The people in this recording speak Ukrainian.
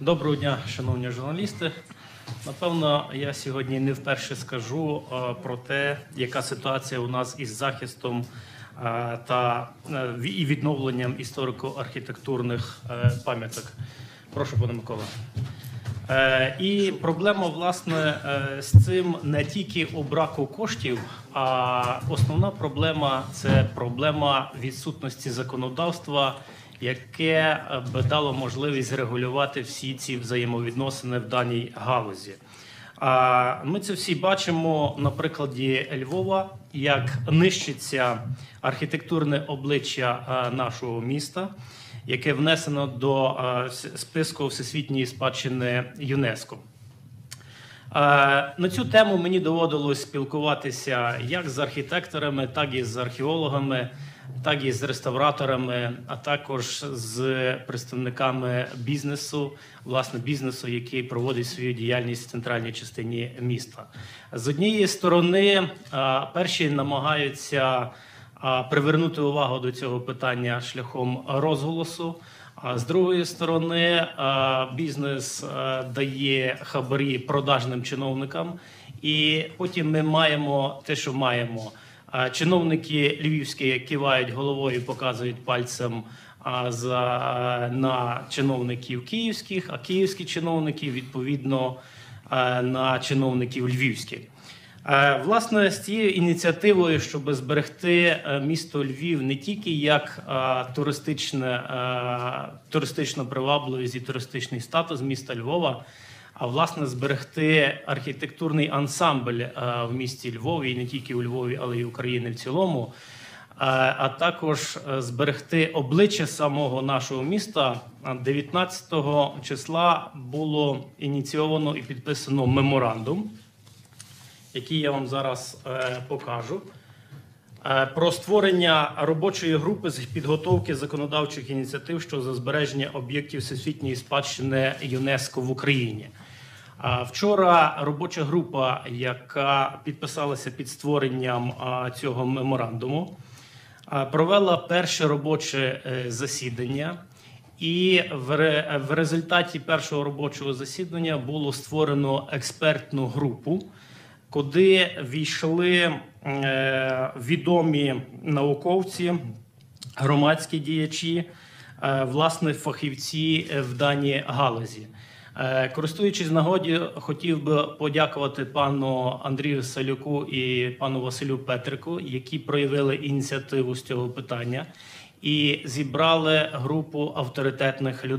Доброго дня, шановні журналісти. Напевно, я сьогодні не вперше скажу е, про те, яка ситуація у нас із захистом е, та е, і відновленням історико-архітектурних пам'яток. Прошу, пане Микола. І проблема, власне, з цим не тільки у браку коштів, а основна проблема це проблема відсутності законодавства, яке е, б дало можливість регулювати всі ці взаємовідносини в даній галузі. Ми це всі бачимо на прикладі Львова, як нищиться архітектурне обличчя е, нашого міста, яке внесено до е, списку всесвітньої спадщини ЮНЕСКО. На цю тему мені доводилось спілкуватися як з архітекторами, так і з археологами, так і з реставраторами, а також з представниками бізнесу, власне, бізнесу, який проводить свою діяльність в центральній частині міста. З однієї сторони, перші намагаються привернути увагу до цього питання шляхом розголосу. А з другої сторони, бізнес дає хабарі продажним чиновникам, і потім ми маємо те, що маємо. Чиновники львівські кивають головою, показують пальцем за на чиновників київських, а київські чиновники відповідно на чиновників львівських. Власне, з цією ініціативою, щоб зберегти е, місто Львів не тільки як туристичне, е, туристичну привабливість і туристичний статус міста Львова, а власне зберегти архітектурний ансамбль е, в місті Львові, і не тільки у Львові, але й України в цілому. Е, А також е, зберегти обличчя самого нашого міста А 19 числа було ініційовано і підписано меморандум який я вам зараз покажу. Про створення робочої групи з підготовки законодавчих ініціатив щодо збереження об'єктів всесвітньої спадщини ЮНЕСКО в Україні. Вчора робоча група, яка підписалася під створенням цього меморандуму, провела перше робоче е, засідання. І в, результаті першого робочого засідання було створено експертну групу, куди війшли е, відомі науковці, громадські діячі, е, власне, фахівці в даній галузі. Е, Користуючись нагоді, хотів би подякувати пану Андрію Салюку і пану Василю Петрику, які проявили ініціативу з цього питання і зібрали групу авторитетних людей.